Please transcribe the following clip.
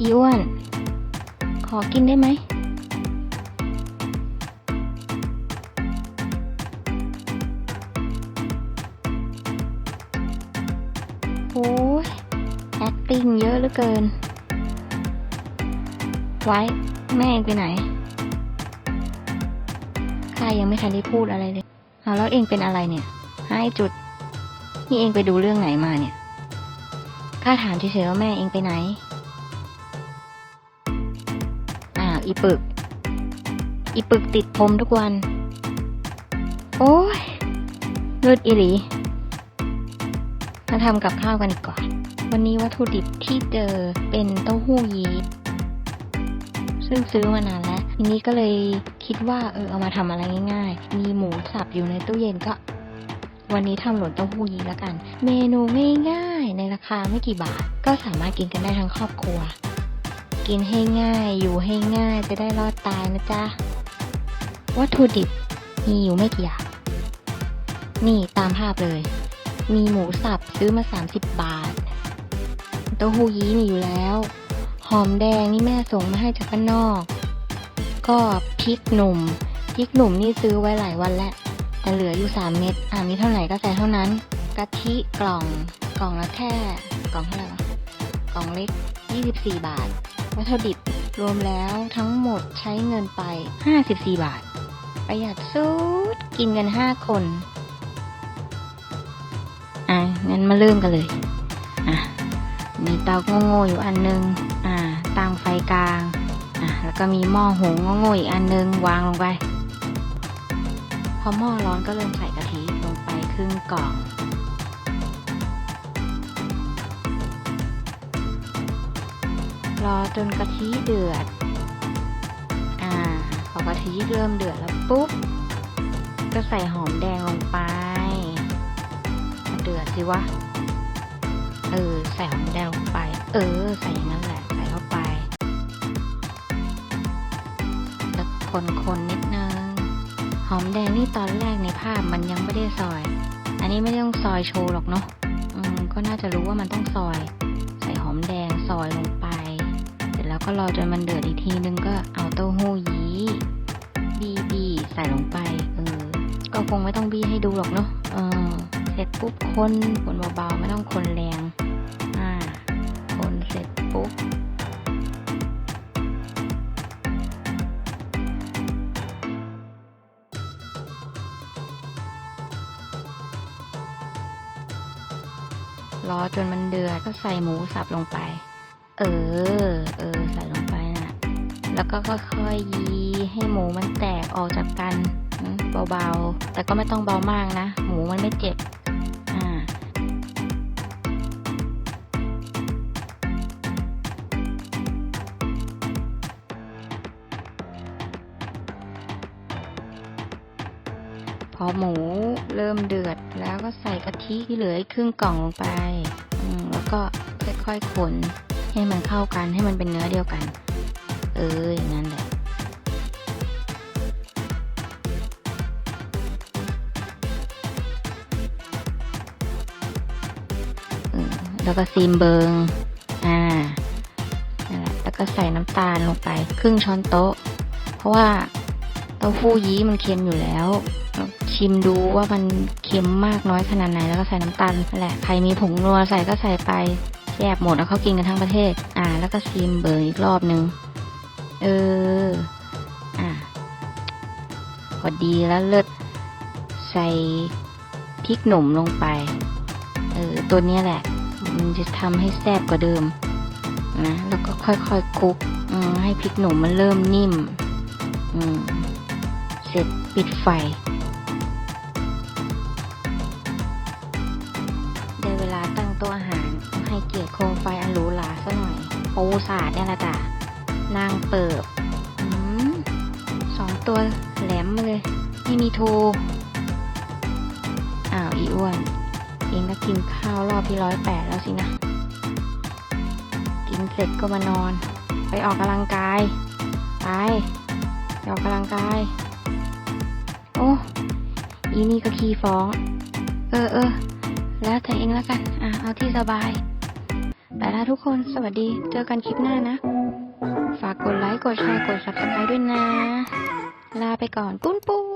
อีอ้วน ขอกินได้ไหม โอ้ย acting เยอะเหลือเกิน ไว้ แม่เองไปไหนข้ายังไม่ทันได้พูดอะไรเลย เอาแล้วเองเป็นอะไรเนี่ยให้จุด นี่เองไปดูเรื่องไหนมาเนี่ย ข้าถามเฉยๆว่าแม่เองไปไหน อ้าวอีปึก อีปึกติดผมทุกวัน โอ้ยเลือดอีหลีมาทำกับข้าวกันดีกว่า วันนี้วัตถุดิบที่เจอเป็นเต้าหู้ยี้ซึ่งซื้อมานานแล้วทีนี้ก็เลยคิดว่าเออเอามาทำอะไรง่ายๆ มีหมูสับอยู่ในตู้เย็นก็ วันนี้ทำหลนเต้าหู้ยี้แล้วกัน เมนูง่ายๆ ในราคาไม่กี่บาท ก็สามารถกินกันได้ทั้งครอบครัว กินให้ง่าย อยู่ให้ง่ายจะได้รอดตายนะจ๊ะ วัตถุดิบมีอยู่ไม่กี่อย่าง นี่ตามภาพเลย มีหมูสับซื้อมา 30 บาท เต้าหู้ยี้มีอยู่แล้ว หอมแดงนี่แม่ส่งมาให้จากบ้านนอก ก็พริกหนุ่ม พริกหนุ่มนี่ซื้อไว้หลายวันแล้ว แต่เหลืออยู่ 3 เม็ด อ่ามีเท่าไหร่ก็ใส่เท่านั้น กะทิกล่อง กล่องละแค่ กล่องเท่าไหร่วะกล่องเล็ก 24 บาท วัตถุดิบรวมแล้วทั้งหมดใช้เงินไป 54 บาท ประหยัดสุด กินกัน 5 คน อะ งั้นมาเริ่มกันเลย อะ มีเตาโง่ๆอยู่อันนึง อ่าตั้งไฟกลาง อะ แล้วก็มีหม้อหุงโง่ๆอีกอันนึง วางลงไป พอหม้อร้อนก็เริ่มใส่กะทิลงไปครึ่งกล่อง รอจนกะทิเดือด อ่า พอกะทิเริ่มเดือดแล้วปุ๊บ ก็ใส่หอมแดงลงไป เดือดสิวะ เออ ใส่หอมแดงลงไป เออ ใส่อย่างนั้นแหละ ใส่เข้าไป แล้วคนๆนิดนึง หอมแดงนี่ตอนแรกในภาพมันยังไม่ได้ซอย อันนี้ไม่ต้องซอยโชว์หรอกเนาะ อืม ก็น่าจะรู้ว่ามันต้องซอย ใส่หอมแดงซอยลงไป ก็รอจนมันเดือดอีกทีนึงก็เอาเต้าหู้ยี้บีบีใส่ลงไปเออก็คงไม่ต้องบี้ให้ดูหรอกเนาะเออเสร็จปุ๊บคนคนเบาๆไม่ต้องคนแรงอ่าคนเสร็จปุ๊บรอจนมันเดือดก็ใส่หมูสับลงไป เออ เออ ใส่ลงไปนะแล้วก็ค่อยๆยีให้หมูมันแตกออกจากกันเบาๆ แต่ก็ไม่ต้องเบามากนะ หมูมันไม่เจ็บ อ่า พอหมูเริ่มเดือดแล้วก็ใส่กะทิที่เหลือครึ่งกล่องลงไปอืมแล้วก็ค่อยๆคน ให้มันเข้ากันให้มันเป็นเนื้อเดียวกัน เอออย่างนั้นแหละแล้วก็ซีมเบิงอ่านั่นแหละแล้วก็ใส่น้ำตาลลงไปครึ่งช้อนโต๊ะ เพราะว่าเต้าหู้ยี้มันเค็มอยู่แล้ว ชิมดูว่ามันเค็มมากน้อยขนาดไหน แล้วก็ใส่น้ำตาลนั่นแหละ ใครมีผงนัวใส่ก็ใส่ไป แซ่บหมดแล้วเขากินกันทั้งประเทศ อ่า แล้วก็ซีมเบิร์อีกรอบนึง เออ อ่าพอดีแล้วเลิศใส่พริกหนุ่มลงไป เออ ตัวนี้แหละ มันจะทำให้แซ่บกว่าเดิม นะ แล้วก็ค่อยๆคลุกให้พริกหนุ่มมันเริ่มนิ่ม อืม เสร็จปิดไฟ คมไฟอันหรูหราซะหน่อยปูสาดเนี่ยแหละจ้ะนางเปิบอืมสองตัวแหลมมาเลย ไม่มีทรอ้าวอีอ้วน เองก็กินข้าวรอบที่ร้อยแปดแล้วสินะ กินเสร็จก็มานอน ไปออกกำลังกาย ไปไปออกกำลังกาย โอ้อีนี่ก็ขี้ฟ้อง เออเออแล้วแต่เองแล้วกัน อะ เอาที่สบาย ไปละทุกคนสวัสดี เจอกันคลิปหน้านะ ฝากกดไลค์ กดแชร์ กด subscribe ด้วยนะ ลาไปก่อนปุ้นปุ้น